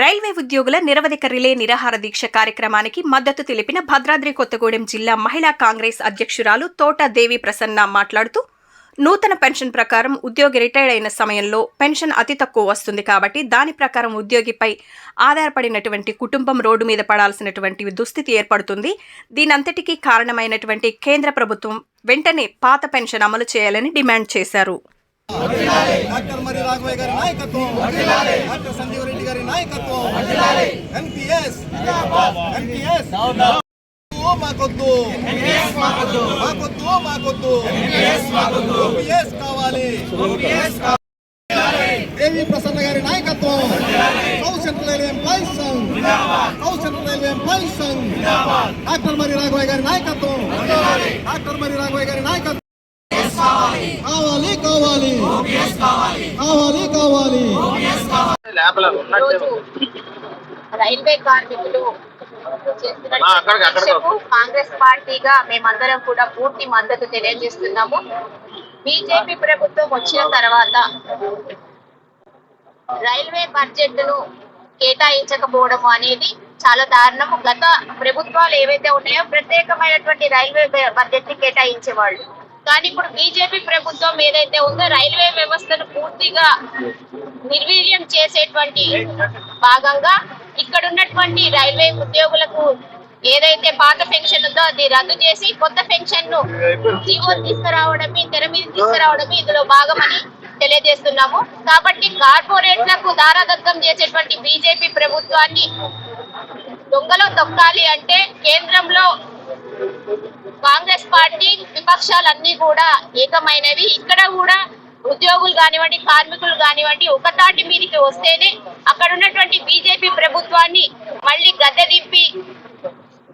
Railway ఉద్యోగుల నిరవధిక relay నిరాహార దీక్ష కార్యక్రమానికి మద్దతు తెలిపిన భద్రాద్రి కొత్తగూడెం జిల్లా మహిళా కాంగ్రెస్ అధ్యక్షురాలు తోట దేవి ప్రసన్న మాట్లాడుతూ నూతన పెన్షన్ ప్రకారం ఉద్యోగి రిటైర్డ్ అయిన సమయంలో పెన్షన్ అతి తక్కువ వస్తుంది కాబట్టి దాని ప్రకారం ఉద్యోగిపై ఆధారపడినటువంటి కుటుంబం రోడ్డు మీద పడాల్సినటువంటి దుస్థితి ఏర్పడుతుంది. దీనంతటికీ కారణమైనటువంటి కేంద్ర ప్రభుత్వం వెంటనే పాత పెన్షన్ అమలు చేయాలని డిమాండ్ చేశారు. డాక్టర్ మరి రాఘవయ్య గారి నాయకత్వం డాక్టర్ సంజీవ్ రెడ్డి గారి నాయకత్వం ఎంపీఎస్ ఎంపీఎస్ మాకొద్దు మాకొద్దు మాకొద్దు ఎంపీఎస్ కావాలి దేవి ప్రసన్న గారి నాయకత్వం South Central Railway Employees Sangh South Central Railway Employees Sangh doctor మరి రాఘవయ్య గారి నాయకత్వం డాక్టర్ మరి రాఘవయ్య గారి నాయకత్వం కావాలి కావాలి. కావాలి కావాలి. రైల్వే కార్మికులు కాంగ్రెస్ పార్టీగా మేమందరం కూడా పూర్తి మద్దతు తెలియజేస్తున్నాము. బీజేపీ ప్రభుత్వం వచ్చిన తర్వాత రైల్వే బడ్జెట్ను కేటాయించకపోవడం అనేది చాలా దారుణము. గత ప్రభుత్వాలు ఏవైతే ఉన్నాయో ప్రత్యేకమైనటువంటి రైల్వే బడ్జెట్ని కేటాయించేవాళ్ళు. కానీ ఇప్పుడు బీజేపీ ప్రభుత్వం ఏదైతే ఉందో రైల్వే వ్యవస్థను పూర్తిగా నిర్వీర్యం చేసేటువంటి భాగంగా ఇక్కడ ఉన్నటువంటి రైల్వే ఉద్యోగులకు ఏదైతే పాత పెన్షన్ ఉందో అది రద్దు చేసి కొత్త పెన్షన్ను జీవో తీసుకురావడమే తెర మీద తీసుకురావడమే ఇందులో భాగమని తెలియజేస్తున్నాము. కాబట్టి కార్పొరేట్లకు దారాదత్తం చేసేటువంటి బీజేపీ ప్రభుత్వాన్ని దొంగలో తొక్కాలి అంటే కేంద్రంలో కాంగ్రెస్ పార్టీ విపక్షాలన్నీ కూడా ఏకమైనవి. ఇక్కడ కూడా ఉద్యోగులు కానివ్వండి కార్మికులు కానివ్వండి ఒకతాటి మీదకి వస్తేనే అక్కడ ఉన్నటువంటి బీజేపీ ప్రభుత్వాన్ని మళ్ళీ గద్దె దింపి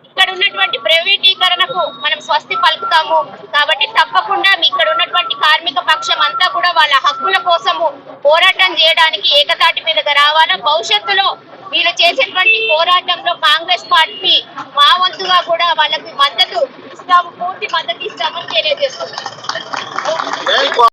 ఇక్కడ ఉన్నటువంటి ప్రైవేటీకరణకు మనం స్వస్తి పలుకుతాము. కాబట్టి తప్పకుండా మీ ఇక్కడ ఉన్నటువంటి కార్మిక పక్షం అంతా కూడా వాళ్ళ హక్కుల కోసము పోరాటం చేయడానికి ఏకతాటి మీదకి రావాలా? భవిష్యత్తులో వీళ్ళు చేసేటువంటి పోరాటంలో కాంగ్రెస్ పార్టీ మా వంతుగా కూడా వాళ్ళకి మద్దతు ఇస్తాము పూర్తి మద్దతు ఇస్తామని తెలియజేస్తున్నాం.